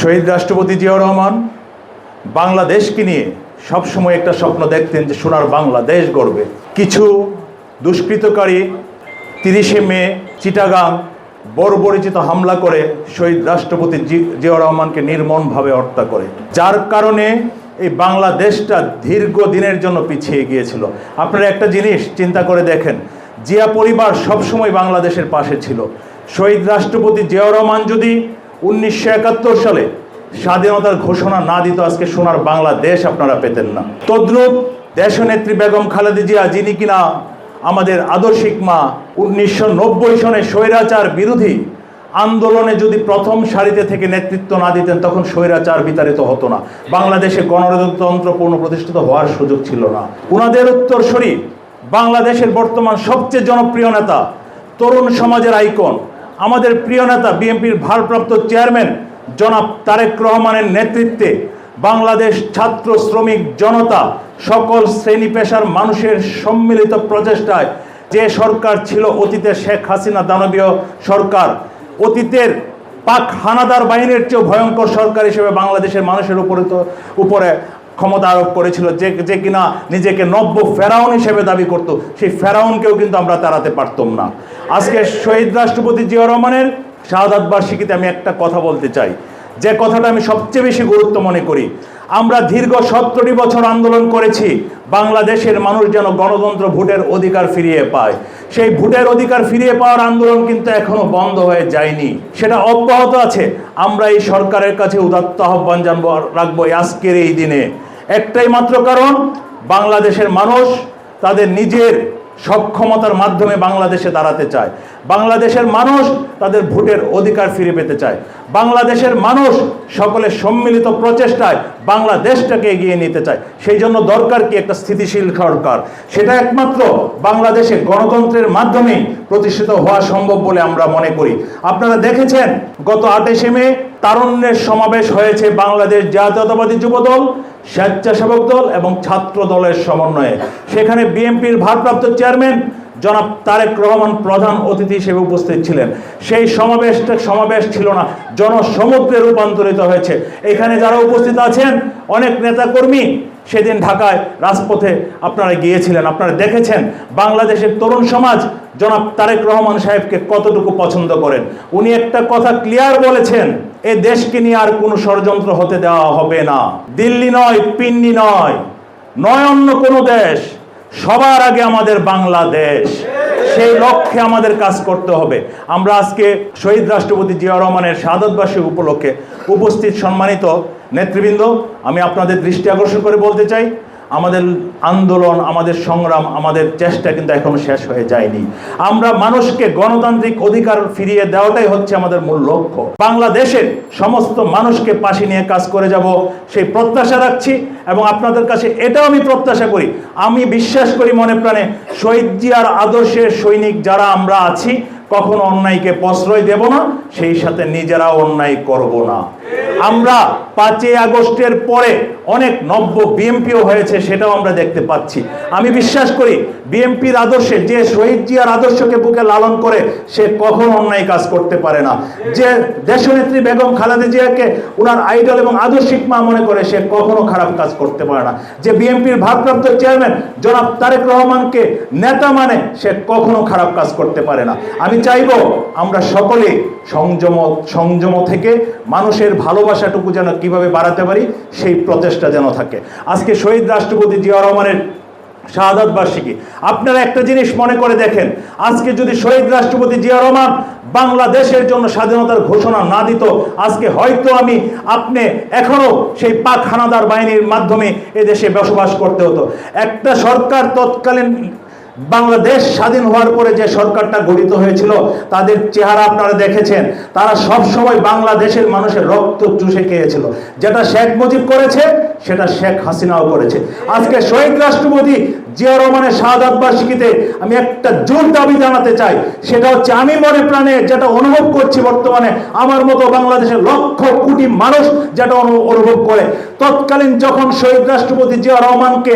শহীদ রাষ্ট্রপতি জিয়াউর রহমান বাংলাদেশকে নিয়ে সবসময় একটা স্বপ্ন দেখতেন যে সোনার বাংলাদেশ গড়বে। কিছু দুষ্কৃতকারী তিরিশে মে চিটাগাং বর্বরিচিত হামলা করে শহীদ রাষ্ট্রপতি জিয়াউর রহমানকে নির্মমভাবে হত্যা করে। যার কারণে এই বাংলাদেশটা দীর্ঘ দিনের জন্য পিছিয়ে গিয়েছিল। আপনারা একটা জিনিস চিন্তা করে দেখেন, জিয়া পরিবার সবসময় বাংলাদেশের পাশে ছিল। শহীদ রাষ্ট্রপতি জিয়াউর রহমান যদি উনিশশো একাত্তর সালে স্বাধীনতার ঘোষণা না দিত আজকে সোনার বাংলাদেশ আপনারা পেতেন না। তদ্রুপ দেশনেত্রী বেগম খালেদা জিয়া, যিনি কিনা আমাদের আদর্শিক মা, উনিশশো নব্বই সনে স্বৈরাচার বিরোধী আন্দোলনে যদি প্রথম সারিতে থেকে নেতৃত্ব না দিতেন, তখন স্বৈরাচার বিতাড়িত হতো না। বাংলাদেশে গণতন্ত্র পূর্ণ প্রতিষ্ঠিত হওয়ার সুযোগ ছিল না। উনাদের উত্তরসূরি বাংলাদেশের বর্তমান সবচেয়ে জনপ্রিয় নেতা, তরুণ সমাজের আইকন আমাদের প্রিয় নেতা বিএনপির ভারপ্রাপ্ত চেয়ারম্যান জনাব তারেক রহমানের নেতৃত্বে বাংলাদেশ ছাত্র শ্রমিক জনতা সকল শ্রেণি পেশার মানুষের সম্মিলিত প্রচেষ্টায় যে সরকার ছিল অতীতে শেখ হাসিনা দানবীয় সরকার, অতীতের পাক হানাদার বাহিনীর চেয়েও ভয়ঙ্কর সরকার হিসেবে বাংলাদেশের মানুষের উপরে তো উপরে ক্ষমতা আরোপ করেছিল যে যে কিনা নিজেকে নব্য ফেরাউন হিসেবে দাবি করত, সেই ফেরাউনকেও কিন্তু আমরা তাড়াতে পারতাম না। আজকে শহীদ রাষ্ট্রপতি জিয়া রহমানের শাহাদ বার্ষিকীতে আমি একটা কথা বলতে চাই। যে কথাটা আমি সবচেয়ে বেশি গুরুত্ব মনে করি, আমরা দীর্ঘ সত্তরটি বছর আন্দোলন করেছি, বাংলাদেশের মানুষ যেন গণতন্ত্র ভোটের অধিকার ফিরিয়ে পায়। সেই ভোটের অধিকার ফিরিয়ে পাওয়ার আন্দোলন কিন্তু এখনও বন্ধ হয়ে যায়নি। সেটা অব্যাহত আছে। আমরা এই সরকারের কাছে উদাত্ত আহ্বান জানব, রাখব আজকের এই দিনে। একটাই মাত্র কারণ, বাংলাদেশের মানুষ তাদের নিজের সক্ষমতার মাধ্যমে বাংলাদেশে দাঁড়াতে চায়। বাংলাদেশের মানুষ তাদের ভোটের অধিকার ফিরে পেতে চায়। বাংলাদেশের মানুষ সকলের সম্মিলিত প্রচেষ্টায় বাংলাদেশটাকে এগিয়ে নিতে চায়। সেই জন্য দরকার কি একটা স্থিতিশীল সরকার? সেটা একমাত্র বাংলাদেশে গণতন্ত্রের মাধ্যমে প্রতিষ্ঠিত হওয়া সম্ভব বলে আমরা মনে করি। আপনারা দেখেছেন, গত আঠাশে মে তারুণ্যের সমাবেশ হয়েছে বাংলাদেশ জাতীয়তাবাদী যুবদল, স্বেচ্ছাসেবক দল এবং ছাত্র দলের সমন্বয়ে। সেখানে বিএনপির ভারপ্রাপ্ত চেয়ারম্যান জনাব তারেক রহমান প্রধান অতিথি হিসেবে উপস্থিত ছিলেন। সেই সমাবেশটা সমাবেশ ছিল না, জনসমুদ্রে রূপান্তরিত হয়েছে। এখানে যারা উপস্থিত আছেন, অনেক নেতাকর্মী সেদিন ঢাকায় রাজপথে আপনারা গিয়েছিলেন, আপনারা দেখেছেন বাংলাদেশের তরুণ সমাজ জনাব তারেক রহমান সাহেবকে কতটুকু পছন্দ করেন। উনি একটা কথা ক্লিয়ার বলেছেন, এ দেশকে নিয়ে আর কোনো ষড়যন্ত্র হতে দেওয়া হবে না। দিল্লি নয়, পিন্নি নয় নয় অন্য কোনো দেশ সবার আগে আমাদের বাংলাদেশ। সেই লক্ষ্যে আমাদের কাজ করতে হবে। আমরা আজকে শহীদ রাষ্ট্রপতি জিয়া রহমানের শাহাদতবাসী উপলক্ষে উপস্থিত সম্মানিত নেতৃবৃন্দ, আমি আপনাদের দৃষ্টি আকর্ষণ করে বলতে চাই আমাদের আন্দোলন, আমাদের সংগ্রাম, আমাদের চেষ্টা কিন্তু এখনও শেষ হয়ে যায়নি। আমরা মানুষকে গণতান্ত্রিক অধিকার ফিরিয়ে দেওয়াটাই হচ্ছে আমাদের মূল লক্ষ্য। বাংলাদেশের সমস্ত মানুষকে পাশে নিয়ে কাজ করে যাব, সেই প্রত্যাশা রাখছি এবং আপনাদের কাছে এটাও আমি প্রত্যাশা করি। আমি বিশ্বাস করি মনে প্রাণে শহীদ জিয়ার আদর্শের সৈনিক যারা আমরা আছি, কখনো অন্যায়কে প্রশ্রয় দেব না, সেই সাথে নিজেরা অন্যায় করব না। আমরা পাঁচই আগস্টের পরে অনেক নব্য বিএমপিও হয়েছে সেটাও আমরা দেখতে পাচ্ছি। আমি বিশ্বাস করি বিএমপির আদর্শে যে শহীদ জিয়ার আদর্শকে বুকে লালন করে সে কখনো অন্যায় কাজ করতে পারে না। যে দেশনেত্রী বেগম খালেদা জিয়াকে ওনার আইডল এবং আদর্শিক মা মনে করে সে কখনো খারাপ কাজ করতে পারে না। যে বিএনপির ভারপ্রাপ্ত চেয়ারম্যান জনাব তারেক রহমানকে নেতা মানে সে কখনো খারাপ কাজ করতে পারে না। আমি চাইব আমরা সকলে সংযম সংযম থেকে মানুষের ভালোবাসাটুকু যেন কীভাবে বাড়াতে পারি, সেই প্রচেষ্টা যেন থাকে। আজকে শহীদ রাষ্ট্রপতি জিয়া রহমানের শাহাদাত বার্ষিকী। আপনারা একটা জিনিস মনে করে দেখেন, আজকে যদি শহীদ রাষ্ট্রপতি জিয়া রহমান বাংলাদেশের জন্য স্বাধীনতার ঘোষণা না দিত, আজকে হয়তো আমি আপনি এখনও সেই পাক হানাদার বাহিনীর মাধ্যমে এদেশে বসবাস করতে হতো। একটা সরকার তৎকালীন বাংলাদেশ স্বাধীন হওয়ার পরে যে সরকারটা গঠিত হয়েছিল, তাদের চেহারা আপনারা দেখেছেন। তারা সব সময় বাংলাদেশের মানুষের রক্ত চুষে খেয়েছিল। যেটা শেখ মুজিব করেছে, সেটা শেখ হাসিনাও করেছে। আজকে শহীদ রাষ্ট্রপতি জিয়া রহমানের শাহাদাত বার্ষিকীতে আমি একটা জোর দাবি জানাতে চাই। সেটা হচ্ছে, আমি মনে প্রাণে যেটা অনুভব করছি বর্তমানে, আমার মতো বাংলাদেশের লক্ষ কোটি মানুষ যেটা অনুভব করে। তৎকালীন যখন শহীদ রাষ্ট্রপতি জিয়া রহমানকে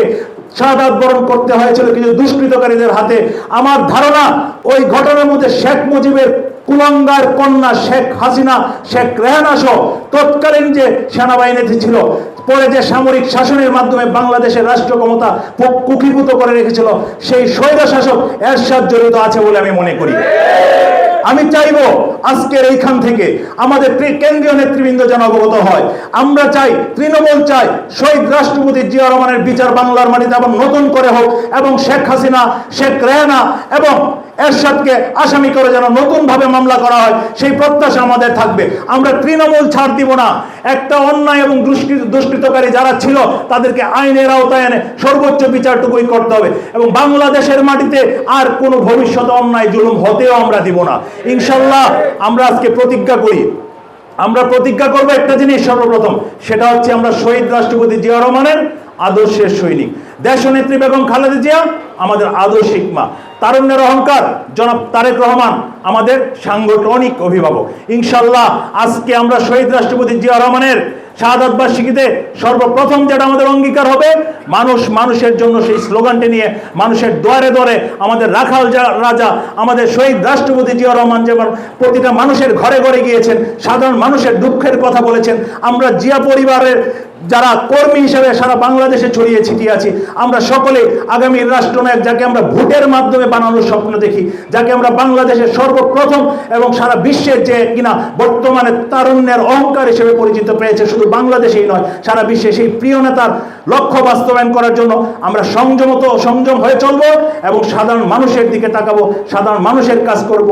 শাহাদাত বরণ করতে হয়েছিল কিছু দুষ্কৃতকারীদের হাতে। আমার ধারণা, ওই ঘটনার মধ্যে শেখ মুজিবের কুলঙ্গার কন্যা শেখ হাসিনা, শেখ রেহানা সহ তৎকালীন যে সেনাবাহিনীতে ছিল, পরে যে সামরিক শাসনের মাধ্যমে বাংলাদেশের রাষ্ট্র ক্ষমতা কুক্ষিভূত করে রেখেছিল, সেই স্বৈর শাসক এরশাদ জড়িত আছে বলে আমি মনে করি। আমি চাইব আজকের এইখান থেকে আমাদের কেন্দ্রীয় নেতৃবৃন্দ যেন অবগত হয়। আমরা চাই, তৃণমূল চাই, শহীদ রাষ্ট্রপতি জিয়া রহমানের বিচার বাংলার মাটিতে আবার নতুন করে হোক এবং শেখ হাসিনা, শেখ রেহানা এবং এরশাদকে আসামি করে যেন নতুন ভাবে মামলা করা হয়, সেই প্রত্যাশা আমাদের থাকবে। আমরা তৃণমূল ছাড় দিব না। একটা অন্যায় এবং দুষ্কৃতকারী যারা ছিল, তাদেরকে আইনের আওতায় এনে সর্বোচ্চ বিচারটুকুই করতে হবে। এবং বাংলাদেশের মাটিতে আর কোনো ভবিষ্যতে অন্যায়, জুলুম হতেও আমরা দিব না। ইনশাল্লাহ আমরা আজকে প্রতিজ্ঞা করি। আমরা প্রতিজ্ঞা করব একটা জিনিস সর্বপ্রথম, সেটা হচ্ছে আমরা শহীদ রাষ্ট্রপতি জিয়া রহমানের আদর্শের সৈনিক। দেশনেত্রী বেগম খালেদা জিয়া, আমাদের আদর্শিক মা। তারুণ্যের অহংকার, জনাব তারেক রহমান, আমাদের সাংগঠনিক অভিভাবক। ইনশাল্লাহ আজকে আমরা শহীদ রাষ্ট্রপতি জিয়া রহমানের শাহাদাত সর্বপ্রথম যেটা আমাদের অঙ্গীকার হবে, মানুষ মানুষের জন্য সেই স্লোগানটি নিয়ে, মানুষের দ্বারে দ্বারে আমাদের রাখাল রাজা, আমাদের শহীদ রাষ্ট্রপতি জিয়া রহমান যেমন প্রতিটা মানুষের ঘরে ঘরে গিয়েছেন, সাধারণ মানুষের দুঃখের কথা বলেছেন, আমরা জিয়া পরিবারের যারা কর্মী হিসেবে সারা বাংলাদেশে ছড়িয়ে ছিটিয়ে আছি, আমরা সকলে আগামীর রাষ্ট্রনায়ক যাকে আমরা ভোটের মাধ্যমে বানানোর স্বপ্ন দেখি, যাকে আমরা বাংলাদেশের সর্বপ্রথম এবং সারা বিশ্বের যে কিনা বর্তমানে তারুণ্যের অহংকার হিসেবে পরিচিত পেয়েছে, শুধু বাংলাদেশেই নয়, সারা বিশ্বে সেই প্রিয় নেতার লক্ষ্য বাস্তবায়ন করার জন্য আমরা সংযমত সংযম হয়ে চলবো এবং সাধারণ মানুষের দিকে তাকাবো, সাধারণ মানুষের কাজ করব।